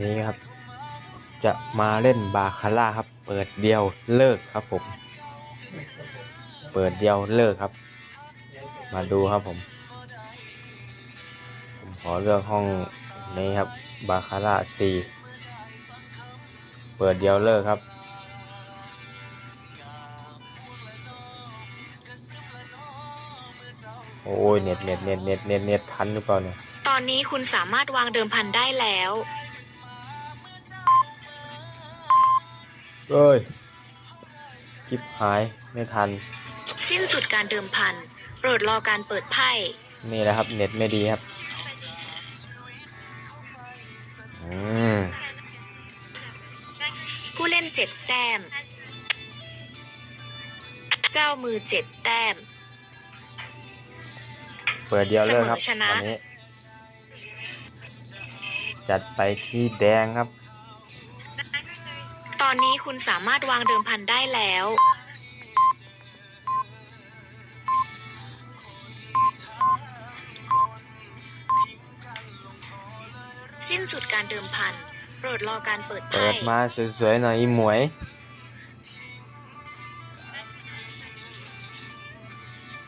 นี่ครับ จะมาเล่นบาคาร่าครับ เปิดเดียวเลิกครับผม เปิดเดียวเลิกครับ มาดูครับผม ผมขอเลือกห้องนี้ครับ บาคาร่า C เปิดเดียวเลิกครับ โอ้ยเน็ตเน็ตเน็ตเน็ตเน็ตเน็ตทันหรือเปล่าเนี่ย ตอนนี้คุณสามารถวางเดิมพันได้แล้ว เอ้ยคลิปหายไม่ทัน สิ้นสุดการเดิมพัน โปรดรอการเปิดไพ่ นี่แหละครับ เน็ตไม่ดีครับ อืม ผู้เล่นเจ็ดแต้ม เจ้ามือเจ็ดแต้มเปิดเดียวเลยครับเสมอชนะ วันนี้ จัดไปที่แดงครับ ตอนนี้คุณสามารถวางเดิมพันได้แล้ว สิ้นสุดการเดิมพัน โปรดรอการเปิดเปิไพ่ดมาสวยๆหน่อยอีหมวย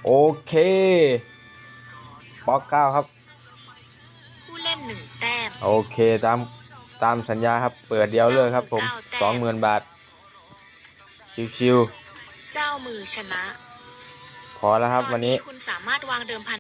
โอเค ปอกเก้าครับ ผู้เล่นหนึ่งแต้มโอเคตามตามสัญญาครับ เปิดเดียวเลยครับผมเก้าแต้มสองหมื่นบาท ชิวเจ้ามือชนะ ๆ พอแล้วครับตอวันนี้ คุณสามารถวางเดิมพัน